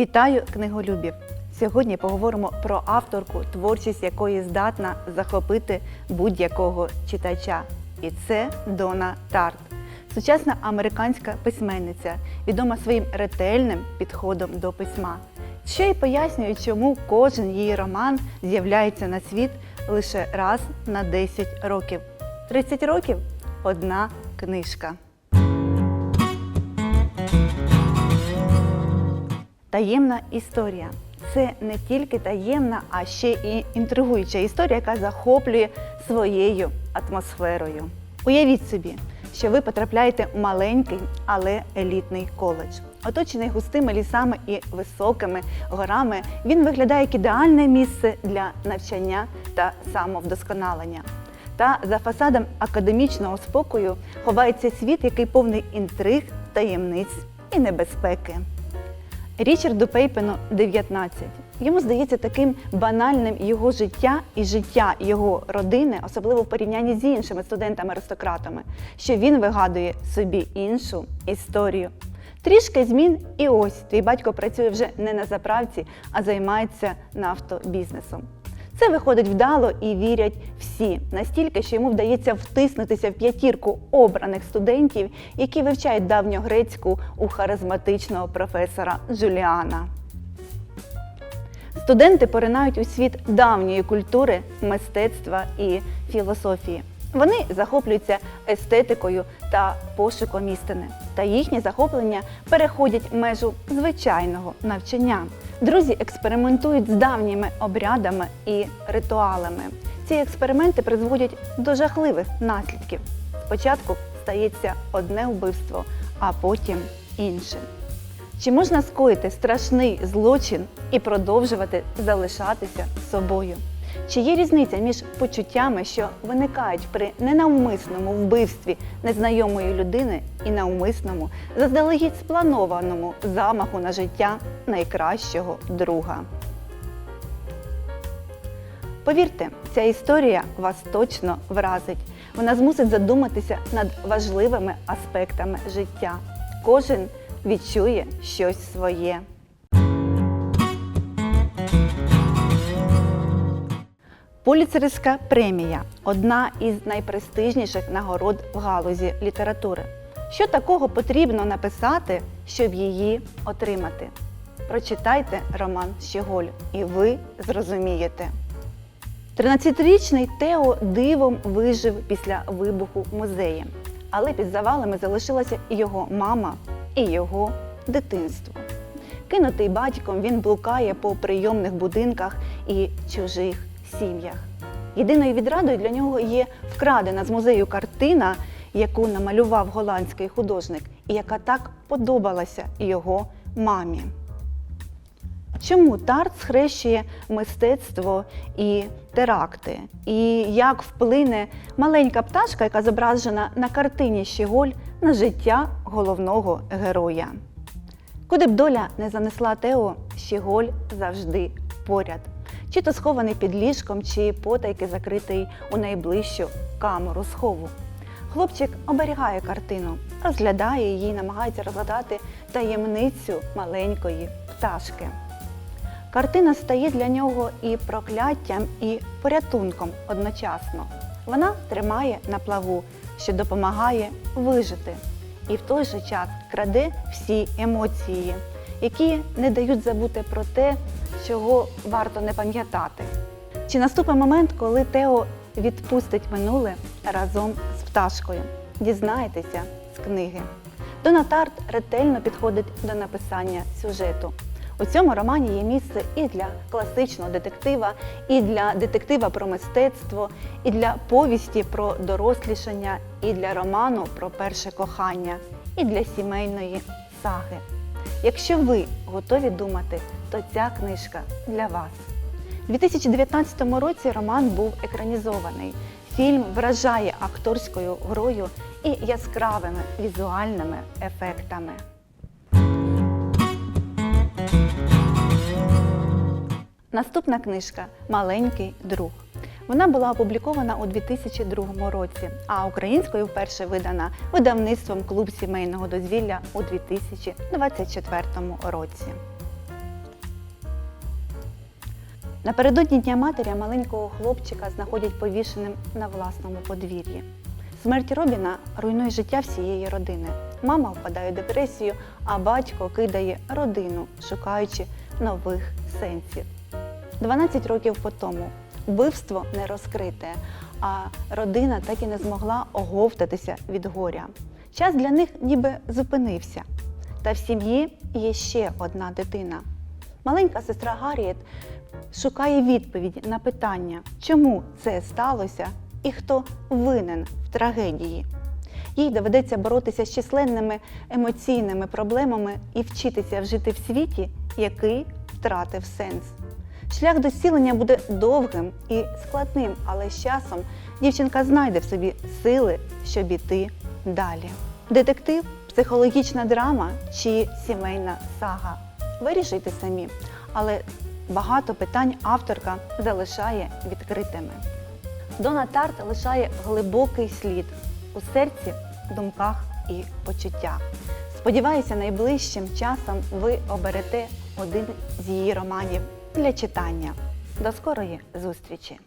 Вітаю книголюбів! Сьогодні поговоримо про авторку, творчість якої здатна захопити будь-якого читача. І це Дона Тарт, сучасна американська письменниця, відома своїм ретельним підходом до письма, що й пояснює, чому кожен її роман з'являється на світ лише раз на 10 років. 30 років одна книжка. Таємна історія. Це не тільки таємна, а ще і інтригуюча історія, яка захоплює своєю атмосферою. Уявіть собі, що ви потрапляєте в маленький, але елітний коледж. Оточений густими лісами і високими горами, він виглядає як ідеальне місце для навчання та самовдосконалення. Та за фасадом академічного спокою ховається світ, який повний інтриг, таємниць і небезпеки. Річарду Пейпену 19. Йому здається таким банальним його життя і життя його родини, особливо в порівнянні з іншими студентами-аристократами, що він вигадує собі іншу історію. Трішки змін, і ось твій батько працює вже не на заправці, а займається нафтобізнесом. Це виходить вдало і вірять всі, настільки, що йому вдається втиснутися в п'ятірку обраних студентів, які вивчають давньогрецьку у харизматичного професора Джуліана. Студенти поринають у світ давньої культури, мистецтва і філософії. Вони захоплюються естетикою та пошуком істини. Та їхні захоплення переходять межу звичайного навчання. Друзі експериментують з давніми обрядами і ритуалами. Ці експерименти призводять до жахливих наслідків. Спочатку стається одне вбивство, а потім інше. Чи можна скоїти страшний злочин і продовжувати залишатися собою? Чи є різниця між почуттями, що виникають при ненавмисному вбивстві незнайомої людини і навмисному, заздалегідь спланованому замаху на життя найкращого друга? Повірте, ця історія вас точно вразить. Вона змусить задуматися над важливими аспектами життя. Кожен відчує щось своє. Поліцерівська премія одна із найпрестижніших нагород в галузі літератури. Що такого потрібно написати, щоб її отримати? Прочитайте роман Щеголь, і ви зрозумієте. 13-річний Тео дивом вижив після вибуху музеї, але під завалами залишилася його мама, і його дитинство. Кинутий батьком він блукає по прийомних будинках і чужих сім'ях. Єдиною відрадою для нього є вкрадена з музею картина, яку намалював голландський художник, і яка так подобалася його мамі. Чому Тарт схрещує мистецтво і теракти? І як вплине маленька пташка, яка зображена на картині Щеголь на життя головного героя? Куди б доля не занесла Тео, Щеголь завжди поряд. Чи то схований під ліжком, чи потайки закритий у найближчу камеру схову. Хлопчик оберігає картину, розглядає її, намагається розгадати таємницю маленької пташки. Картина стає для нього і прокляттям, і порятунком одночасно. Вона тримає на плаву, що допомагає вижити, і в той же час краде всі емоції, які не дають забути про те, чого варто не пам'ятати. Чи наступить момент, коли Тео відпустить минуле разом з пташкою? Дізнаєтеся з книги. Дона Тарт ретельно підходить до написання сюжету. У цьому романі є місце і для класичного детектива, і для детектива про мистецтво, і для повісті про дорослішання, і для роману про перше кохання, і для сімейної саги. Якщо ви готові думати, то ця книжка для вас. У 2019 році роман був екранізований. Фільм вражає акторською грою і яскравими візуальними ефектами. Наступна книжка Маленький друг. Вона була опублікована у 2002 році, а українською вперше видана видавництвом Клуб сімейного дозвілля у 2024 році. Напередодні Дня матері маленького хлопчика знаходять повішеним на власному подвір'ї. Смерть Робіна руйнує життя всієї родини. Мама впадає в депресію, а батько кидає родину, шукаючи нових сенсів. 12 років по тому вбивство не розкрите, а родина так і не змогла оговтатися від горя. Час для них ніби зупинився. Та в сім'ї є ще одна дитина. Маленька сестра Гарріет шукає відповідь на питання, чому це сталося і хто винен в трагедії. Їй доведеться боротися з численними емоційними проблемами і вчитися вжити в світі, який втратив сенс. Шлях до зцілення буде довгим і складним, але з часом дівчинка знайде в собі сили, щоб іти далі. Детектив, психологічна драма чи сімейна сага. Вирішуйте самі, але багато питань авторка залишає відкритими. Дона Тарт лишає глибокий слід у серці, думках і почуттях. Сподіваюся, найближчим часом ви оберете один з її романів для читання. До скорої зустрічі!